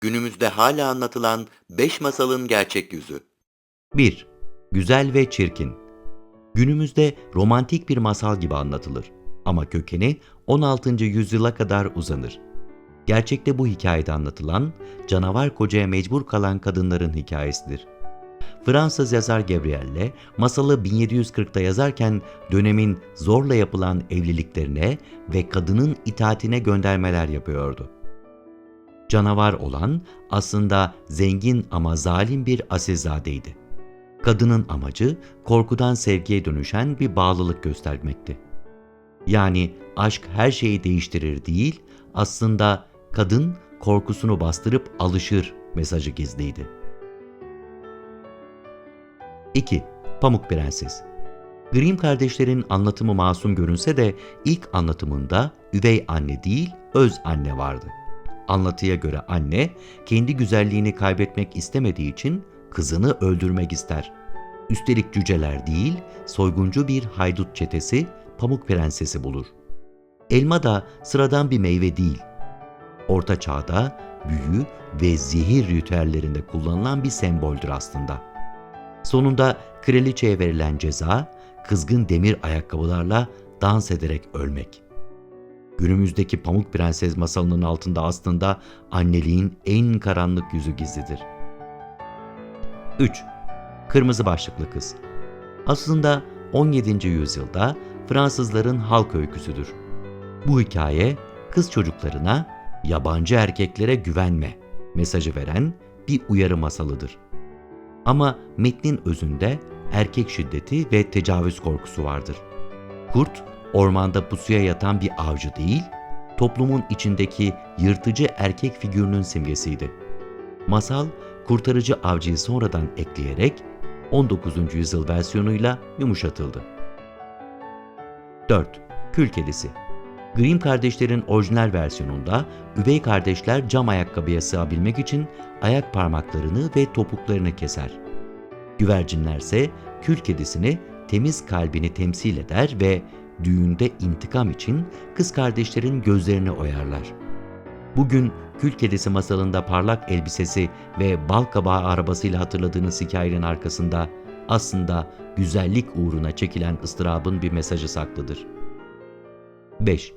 Günümüzde hala anlatılan 5 masalın gerçek yüzü. 1. Güzel ve çirkin. Günümüzde romantik bir masal gibi anlatılır ama kökeni 16. yüzyıla kadar uzanır. Gerçekte bu hikayede anlatılan canavar kocaya mecbur kalan kadınların hikayesidir. Fransız yazar Gabrielle masalı 1740'da yazarken dönemin zorla yapılan evliliklerine ve kadının itaatine göndermeler yapıyordu. Canavar olan aslında zengin ama zalim bir asilzadeydi. Kadının amacı korkudan sevgiye dönüşen bir bağlılık göstermekti. Yani aşk her şeyi değiştirir değil, aslında kadın korkusunu bastırıp alışır mesajı gizliydi. 2. Pamuk Prenses Grimm kardeşlerin anlatımı masum görünse de ilk anlatımında üvey anne değil, öz anne vardı. Anlatıya göre anne, kendi güzelliğini kaybetmek istemediği için kızını öldürmek ister. Üstelik cüceler değil, soyguncu bir haydut çetesi Pamuk Prenses'i bulur. Elma da sıradan bir meyve değil. Orta çağda büyü ve zehir ritüellerinde kullanılan bir semboldür aslında. Sonunda kraliçeye verilen ceza, kızgın demir ayakkabılarla dans ederek ölmek. Günümüzdeki Pamuk Prenses masalının altında aslında anneliğin en karanlık yüzü gizlidir. 3. Kırmızı Başlıklı Kız Aslında 17. yüzyılda Fransızların halk öyküsüdür. Bu hikaye kız çocuklarına yabancı erkeklere güvenme mesajı veren bir uyarı masalıdır. Ama metnin özünde erkek şiddeti ve tecavüz korkusu vardır. Kurt, ormanda pusuya yatan bir avcı değil, toplumun içindeki yırtıcı erkek figürünün simgesiydi. Masal, kurtarıcı avcıyı sonradan ekleyerek 19. yüzyıl versiyonuyla yumuşatıldı. 4. Kül Kedisi Grimm kardeşlerin orijinal versiyonunda üvey kardeşler cam ayakkabıya sığabilmek için ayak parmaklarını ve topuklarını keser. Güvercinlerse kül kedisini temiz kalbini temsil eder ve düğünde intikam için kız kardeşlerin gözlerini oyarlar. Bugün Kül Kedisi masalında parlak elbisesi ve bal kabağı arabasıyla hatırladığınız hikayenin arkasında aslında güzellik uğruna çekilen ıstırabın bir mesajı saklıdır. 5.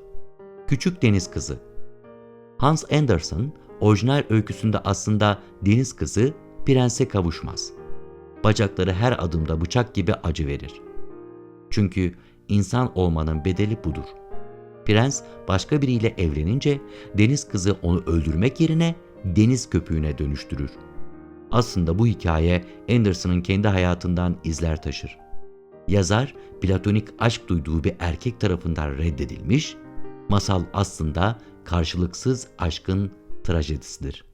Küçük Deniz Kızı Hans Andersen, orijinal öyküsünde aslında deniz kızı prense kavuşmaz. Bacakları her adımda bıçak gibi acı verir. Çünkü insan olmanın bedeli budur. Prens başka biriyle evlenince deniz kızı onu öldürmek yerine deniz köpüğüne dönüştürür. Aslında bu hikaye Anderson'ın kendi hayatından izler taşır. Yazar, platonik aşk duyduğu bir erkek tarafından reddedilmiş, masal aslında karşılıksız aşkın trajedisidir.